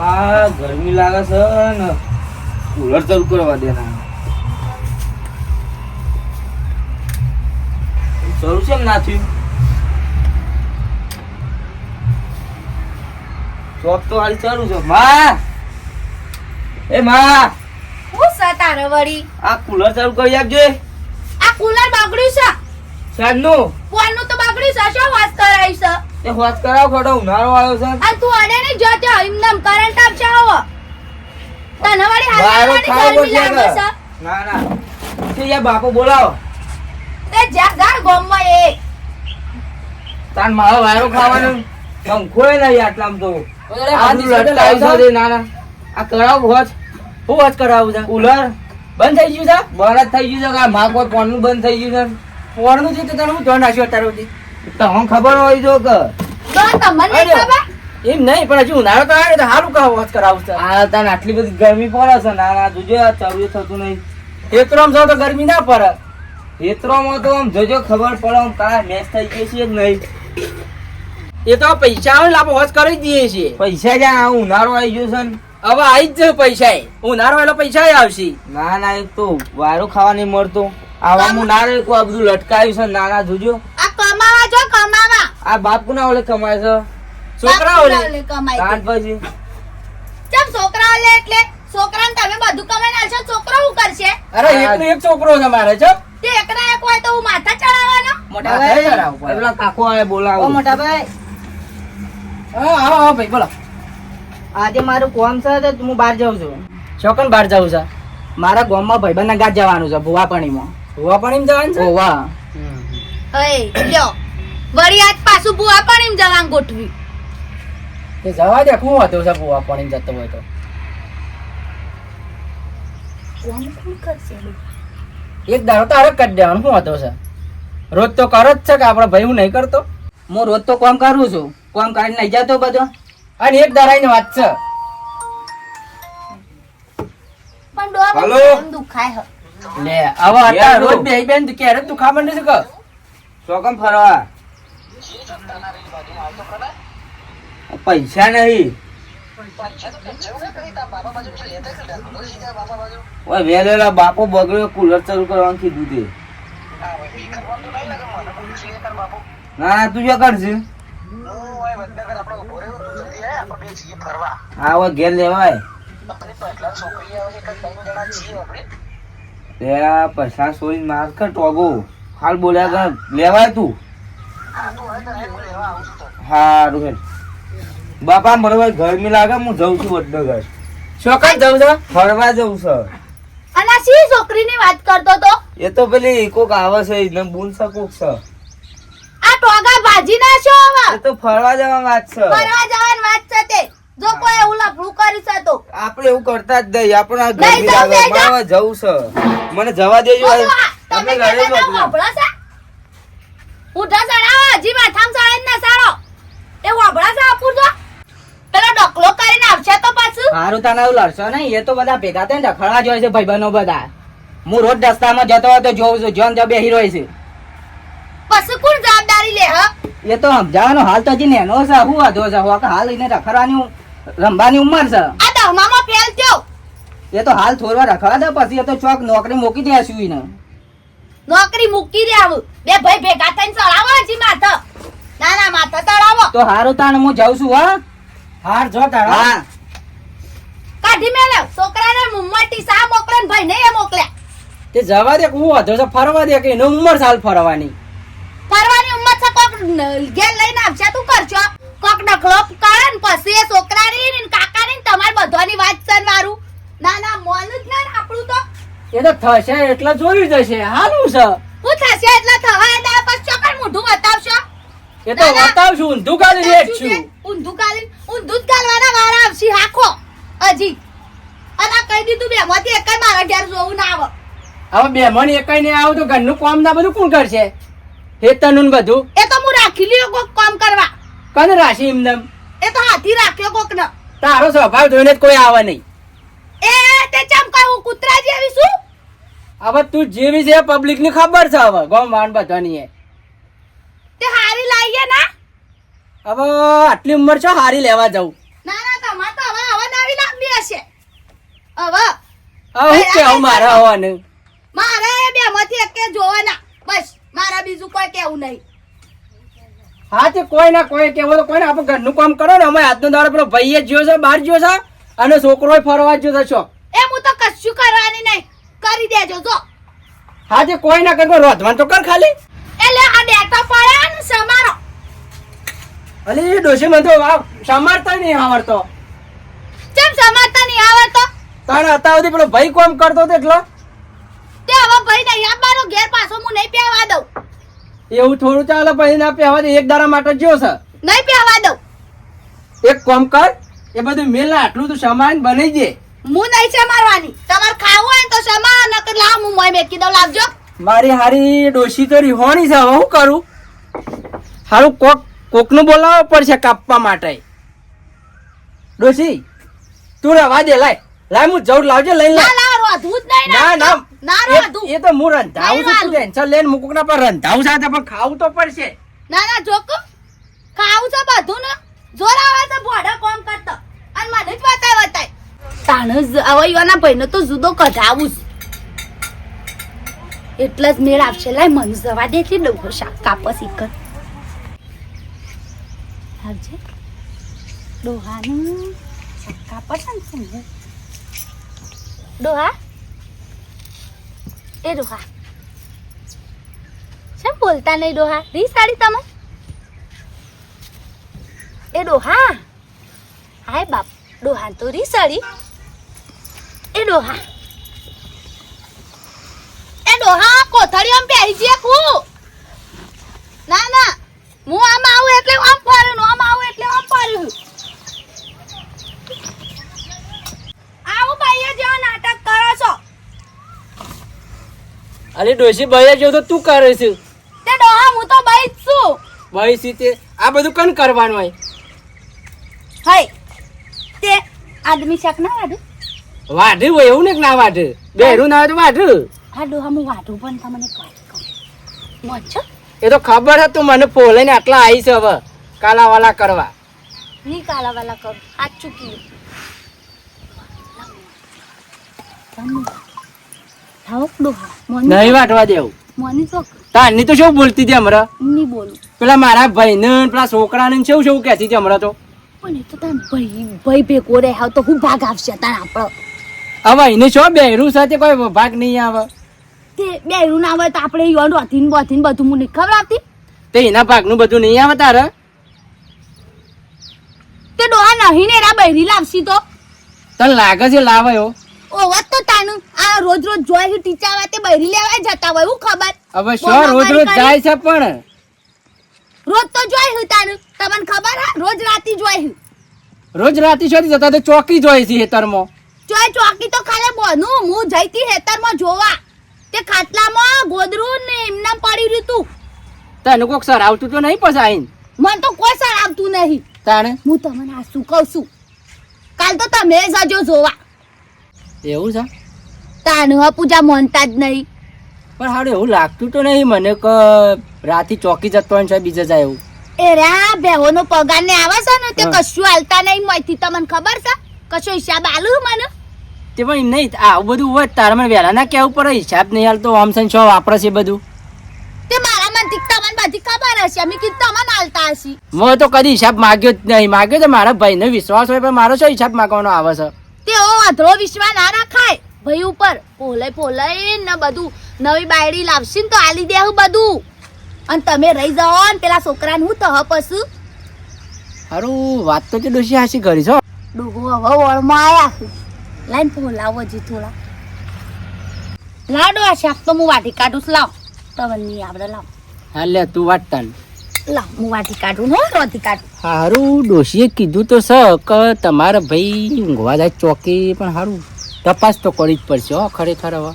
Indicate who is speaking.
Speaker 1: આ ગરમી લાગે છે ને કુલર ચાલુ કરવા દેના શરૂ છે ના થયું? ચોક તો હાલ ચાલુ છે. માં! એ માં!
Speaker 2: હું છે તારે વળી?
Speaker 1: આ કુલર ચાલુ કરી આપજે.
Speaker 2: આ કુલર બગડ્યું છે.
Speaker 1: સાંજનું?
Speaker 2: ફોનનું તો બગડ્યું છે. શું વાત કરાઈ છે?
Speaker 1: એ હોત કરાવ ખોટો ઉનાળો આવ્યો છે.
Speaker 2: આ તું આને ને જો જોતો એમનેમ કરંટ આપશે આવો. તને વાળી હાલવાની ગરમી
Speaker 1: પડશે
Speaker 2: લાગે છે.
Speaker 1: ના ના. તે યા બાપો બોલાવો.
Speaker 2: તે જા જા ગોમમાં એ.
Speaker 1: તાન મારો વાયરો ખાવાનો તમ ય નહીં આટલામ તો. આ
Speaker 3: તો
Speaker 1: લટકાવી
Speaker 3: લાવજો.
Speaker 1: છે. ના ના. આ કરાવ હોત
Speaker 3: હું વાત કરાવું છે?
Speaker 1: કુલર
Speaker 3: બંધ થઈ ગયું છે?
Speaker 1: બંધ થઈ ગયું છે કે આ માં ફોનનું બંધ થઈ ગયું
Speaker 3: ફોનનું છે તો તને હું જોઈ રાખ્યું અત્યારે સુધી?
Speaker 1: છે તમને ખબર હોય જો કે.
Speaker 2: તમને ખબર?
Speaker 3: એમ નહીં પણ હજી ઉનાળો તો આવે તો સારું કહો વાત કરાવશે
Speaker 1: આ તાન આટલી બધી ગરમી પડે છે ના ના જોજો આ ચાલુ થતું નહીં.
Speaker 3: એકરોમ જાવ તો ગરમી ના પડે.
Speaker 1: ખેતરોમાં તો આમ જોજો ખબર પડે આમ કા મેચ થઈ ગઈ છે જ નહીં.
Speaker 3: એ તો પૈસા આવે ને આપણે કરી દઈએ છીએ.
Speaker 1: પૈસા જ્યાં આ ઉનાળો આવી ગયો છે
Speaker 3: હવે આવી જ જશે પૈસા ઉનાળો એટલે પૈસા આવશે.
Speaker 1: ના ના એક તો વારો ખાવા નહીં મળતો. આવામાં ના રે કોઈ બધું લટકાયું છે ના ના જોજો.
Speaker 2: કમાવા જો કમાવા.
Speaker 1: આ બાપ કોના ઓલે કમાય છે?
Speaker 2: છોકરા ઓલે? કમાય
Speaker 1: તાન પછી.
Speaker 2: ચમ છોકરા ઓલે એટલે છોકરાને તમે બધું કમાઈ નાખશો છોકરો શું કરશે?
Speaker 3: અરે એકનો એક છોકરો છે મારે છો
Speaker 2: તે એકના એક હોય તો હું માથા ચડાવવાનો?
Speaker 3: મોટા ભાઈ.
Speaker 1: પેલા કાકો આવે બોલાવો.
Speaker 4: મોટા ભાઈ.
Speaker 3: હા હા હા ભાઈ બોલો.
Speaker 4: આજે મારું કોમ છે તો હું બહાર જાઉં છું.
Speaker 3: ચોકન બહાર જાઉં છું?
Speaker 4: મારા ગામમાં ભાઈબંધના ગાત જવાનું છે ભુવાપણીમાં.
Speaker 3: હોવા પણ જવાનું છે?
Speaker 4: ઓવા
Speaker 2: હે લ્યો. વળી આજ પાછું બુઆ પાણી જવાનું ગોઠવી
Speaker 3: તે જવા દે કું વાતો છે હોવા પાણી જતો હોય તો.
Speaker 2: કોણ કોણ કરશે
Speaker 3: એક દાડો તારે કરી દેવાનું શું વાતો છે? રોજ તો કરો જ છે કે આપણે ભાઈ હું નહીં કરતો?
Speaker 4: હું રોજ તો કામ કરું છું. કામ કરીને નહીં જતો બધો.
Speaker 3: અને એક દાડાની વાત છે.
Speaker 2: પણ દુખાય
Speaker 3: લે હવે અત્યારે રોજ બે બેન ક્યારે તું ખાવા માંડે છે કે?
Speaker 1: ચોકમ ફરવા. પૈસા નહીં. ઓય વેલેલા બાપો બગડ્યો, કુલર ચાલુ કરવાનું કીધું તે. ના ના, તું જો કરશે હા, હવે ઘેર લેવાય. પૈસા સોરી માર કર ટોગો. હાલ બોલ્યા કર. લેવાય તું? હારું હેડ બાપા મને ભાઈ ગરમી લાગે હું જઉં છું વડનગર.
Speaker 3: છોકરા જવું છે?
Speaker 1: ફરવા જઉં છે
Speaker 2: અને સી છોકરીની વાત કરતો તો?
Speaker 1: એ તો પેલી કોક આવે છે એને બોલ છે કોક છે
Speaker 2: આ ટોગા ભાજી નાખ્યો હવે?
Speaker 1: એ તો ફરવા જવા વાત છે.
Speaker 2: ફરવા જવાની વાત છે તે. જો કોઈ એવું લફડું કરી છે તો.
Speaker 1: આપણે એવું કરતા જ નહીં. આપણે આ ગરમી
Speaker 2: જવું,
Speaker 1: લાગે.
Speaker 2: જવું.
Speaker 1: મારે જવું છે. મને જવા દેજો.
Speaker 2: તમે
Speaker 1: ઘરે જ.
Speaker 2: વાભળા છે ઉઠા સડાવો હજી માથામાં સળે ના સારો એ વાભળા છે આપું તો. પેલો ડકલો કરીને આવશે તો પાછું.
Speaker 4: સારું તને એવું લડશો નહીં. એ તો બધા ભેગા થઈને રખડવા જોઈએ છે ભાઈબંધો બધા. હું રોજ રસ્તામાં જતો હોય તો જોઉં છું જોન જો બેહી રહ્યો છે.
Speaker 2: પછી કોણ જવાબદારી લે હ?
Speaker 4: એ તો સમજાવવાનો હાલ તો હજી નેનો છે હું વાંધો છે? હું હાલ એને રખડવાની રમવાની ઉંમર છે.
Speaker 2: આ દહમામાં ફેલ થયો.
Speaker 4: એ તો હાલ થોડવા રખવા દે પછી એ તો ચોક નોકરી મૂકી દેશું એને.
Speaker 2: નોકરી મૂકી દે આવું. બે ભાઈ ભેગા થઈને ચડાવો હજી માથા. ના ના માથા ચડાવો.
Speaker 4: તો હારું તાણ હું જાઉં છું હા.
Speaker 3: હાર જો તાણ
Speaker 4: હા.
Speaker 2: કાઢી મેલે. છોકરાને મુંબઈ સા મોકલે ભાઈ ને એ મોકલ્યા
Speaker 3: તે જવા દે હું વધો છે ફરવા દે કે એનો ઉંમર સાલ ફરવાની.
Speaker 2: ફરવાની ઉંમર છે કોક ઘેર લઈને આવશે તું કરશો કોક ડખલો કાઢે ને પછી એ છોકરાની ને કાકાની ને તમારી બધાની વાત છે ને મારું ના ના મોન જ ના ને આપણું તો
Speaker 3: એ તો થશે એટલે જોઈ જશે. હાલું છે.
Speaker 2: હું થશે એટલે થવા દે પછી ચોકડ મોઢું બતાવશો?
Speaker 3: એ તો. બતાવશું ઊંધું કાઢી રેટ છું.
Speaker 2: ઊંધું કાલી ઊંધું ગાલવાના વારા આવશે હાખો. અજી અને કહી દીધું બે મોતી એક મારા ઘેર જોવું ના આવે.
Speaker 3: હવે બે મણ એકઈ ને આવું તો ઘરનું કામ ના બધું કોણ કરશે? હેતનું બધું.
Speaker 2: એ તો હું રાખી લ્યો કોક કામ કરવા.
Speaker 3: કને રાશી એમને?
Speaker 2: એ તો હાથી રાખ્યો કોક ને
Speaker 3: તારો સ્વભાવ જોઈને કોઈ આવે નહીં.
Speaker 2: એ તે ચમ કહું કૂતરા જેવી છું?
Speaker 3: હવે તું જેવી છે પબ્લિકની ખબર છે હવે. ગોમ વાન બધાની એ.
Speaker 2: તે હારી લાવીએ ના?
Speaker 3: હવે આટલી ઉંમર છો હારી લેવા જવું.
Speaker 2: ના ના તમાર તો હવે હવે હવે.
Speaker 3: હવે હું કેવું મારે હોવાનું?
Speaker 2: મારે બે માંથી એક જોવાના. બસ મારા બીજું કોઈ કેવું નહીં.
Speaker 3: હા તે કોઈ ના કોઈ કેવો તો કોઈ ના આપણે ઘરનું કામ કરો ને અમે આજનો દાડો પેલો ભાઈ જ જ્યો છે બહાર જ્યો છે અને છોકરો ફરવા જ્યો છે
Speaker 2: એ હું તો કશું કરવાની નહીં. કરી દેજો જો.
Speaker 3: હા તે કોઈ ના કરતો રોધવાન તો કર ખાલી.
Speaker 2: એટલે આ ડેટા પડ્યા ને સમારો
Speaker 3: અલે એ ડોશી મને તો આ સમારતા નહીં આવડતો.
Speaker 2: કેમ સમારતા નહીં આવડતો?
Speaker 3: તારે હતા સુધી પેલો ભાઈ કોમ કરતો હતો એટલો?
Speaker 2: તે હવે ભાઈ નહીં આપવાનો ઘેર પાછો હું નહીં પહેવા દઉં.
Speaker 3: એવું થોડું ચાલે ભાઈ ના પહેવા દે એક દારા માટે જો છે.
Speaker 2: નહીં પહેવા દઉં.
Speaker 3: એક કોમ કર એ બધું મેલ આટલું તું સમાન બની દે
Speaker 2: હું નહીં સમારવાની તમારે ખાવું હોય તો નકર લાવ હું મોય મેકી દઉં લાવજો
Speaker 3: મારી હારી ડોશી તો રીહોણી છે હું કરું? હારું કોક કોકનું બોલાવવું પડશે કાપવા માટે. ડોશી તું રવા દે લાય. લાય હું જવું લાવજે
Speaker 2: લઈ
Speaker 3: લે
Speaker 2: ના
Speaker 3: ના એ- તો હું રંધાવું છું ટેન્શન લઈને મુકુકના પર રંધાવું સાથે પણ ખાવું તો પડશે.
Speaker 2: ના ના જોકો. ખાવું છે બધું ને જોર આવે તો ભોડા કોમ કરતો. અને મને જ વાત તાણ જ. હવે યોના ભાઈને તો જુદો કઢાવું જ. એટલે જ મેળ આવશે. લાય મને જવા દે એટલે ડોહો શાક કાપસ ઈકર આવજે. ડોહાનું શાક કાપડ ને સમજે ડોહા? એ ડોહા. કેમ બોલતા નહીં ડોહા? રી સાડી તમે? એ ડોહા. હાય બાપ. ડોહા તો રી સાડી. એ ડોહા એ ડોહા કોથળી આમ પહેરી છે કુ ના ના. હું આમ આવું એટલે આમ ને આમ આવું એટલે આમ આવું ભાઈએ જેવો નાટક કરો છો.
Speaker 3: અરે ડોશી ભાઈ જો તો તું કરે છે?
Speaker 2: તે ડોહા હું તો ભાઈ જ છું.
Speaker 3: ભાઈ સી તે. આ બધું કન કરવાનું હોય?
Speaker 2: હાય તે આદમી શાક ના વાડું
Speaker 3: વાઢે હોય એવું ને ના વાઢ્યું બેરું ના હોય તો વાઢ્યું
Speaker 2: હા ડોહા હું વાઢું પણ તમને કહું.
Speaker 3: એ તો ખબર હતું મને પોલે આટલા આવી છે હવે કાલા વાલા કરવા.
Speaker 2: નહીં કાલા વાલા કરું. હાથ ચૂકી
Speaker 3: નહીં વાટવા દેવું. તારની તો શું બોલતી હતી હમણાં?
Speaker 2: ની બોલું.
Speaker 3: પેલા મારા ભાઈને ને પેલા છોકરાને ને શું શું કહેતી હતી હમણાં તો.
Speaker 2: પણ એ તો તાર ભાઈ ભાઈ ભેગો રહે તો હું ભાગ આવશે તાર આપણો
Speaker 3: હવે એને શું બેરું સાથે કોઈ ભાગ નહીં આવે?
Speaker 2: તે બેરું ના આવે તો આપણે યોન રોથીન બોથીન બધું મને ખબર આવતી.
Speaker 3: તે એના ભાગનું બધું નહીં આવે તારે?
Speaker 2: તે ડોહા નહીં ને એના બૈરી લાવશી તો.
Speaker 3: તને લાગે છે લાવે ઓ
Speaker 2: વાત તો તાનું. આ રોજ રોજ જોઈ છે ટીચા વાતે બૈરી લેવા જતા હોય હું ખબર?
Speaker 3: હવે શું રોજ રોજ જાય છે પણ?
Speaker 2: રોજ તો જોઈ હું તાનું. તમને ખબર હા? રોજ રાતી જોઈ હું
Speaker 3: રોજ રાતી સુધી જતા તો ચોકી જોઈ છે હેતરમાં
Speaker 2: ચોય ચોકી તો ખાલે બોનું હું જઈતી હેતરમાં જોવા. તે ખાટલામાં ગોદરું ને એમના પડી રહ્યું તું.
Speaker 3: તને કોક સર આવતું તો નહીં પછી આઈને
Speaker 2: મને તો કોઈ સર આવતું નહીં.
Speaker 3: તાણે?
Speaker 2: હું તમને આ શું કહું છું? કાલ તો તમે જજો જોવા.
Speaker 3: એવું છે?
Speaker 2: તાણે હા પૂજા મનતા જ નહીં.
Speaker 3: પણ હાડે એવું લાગતું તો નહીં મને કે રાતે ચોકી જતો હોય છે બીજે જાય એવું.
Speaker 2: એ રા બેહોનો પગાર ને આવે છે ને તે કશું હાલતા નહીં મયથી તમને ખબર છે? કશો હિસાબ આલું મને?
Speaker 3: તે પણ એમ નહીં આવું બધું હોય તારે મને વહેલા ના કહેવું પડે હિસાબ નહીં હાલતો આમ સન છો વાપરે છે બધું?
Speaker 2: તે મારા મનથી તમને બધી ખબર હશે અમે કીધું તમને હાલતા હશે.
Speaker 3: મેં તો કદી હિસાબ માગ્યો જ નહીં માગ્યો તો મારા ભાઈને વિશ્વાસ હોય પણ મારો શું હિસાબ માગવાનો આવે છે?
Speaker 2: તે ઓ અધરો વિશ્વાસ ના રાખાય ભાઈ ઉપર પોલે પોલે ને બધું નવી બાયડી લાવશી ને તો આલી દેવું બધું. અને તમે રહી જાઓ ને પેલા છોકરાને હું તો હપસું.
Speaker 3: હારું વાત તો તે ડોશી હાસી કરી છો
Speaker 2: ડોહો હવે વળમાં આયા લાઈન પોલાવો જી થોડા લાડો આ શાક તો હું વાટી કાઢું. લાવ. તમે નહીં આવડે લાવ.
Speaker 3: હા લે તું વાત
Speaker 2: લાવ હું વાટી કાઢું હો રોટી કાઢું.
Speaker 3: હારું ડોશીએ કીધું તો છે કે તમારા ભાઈ ઊંઘવા જાય ચોકી પણ હારું તપાસ તો કરવી જ પડશે હો ખરેખર હવે.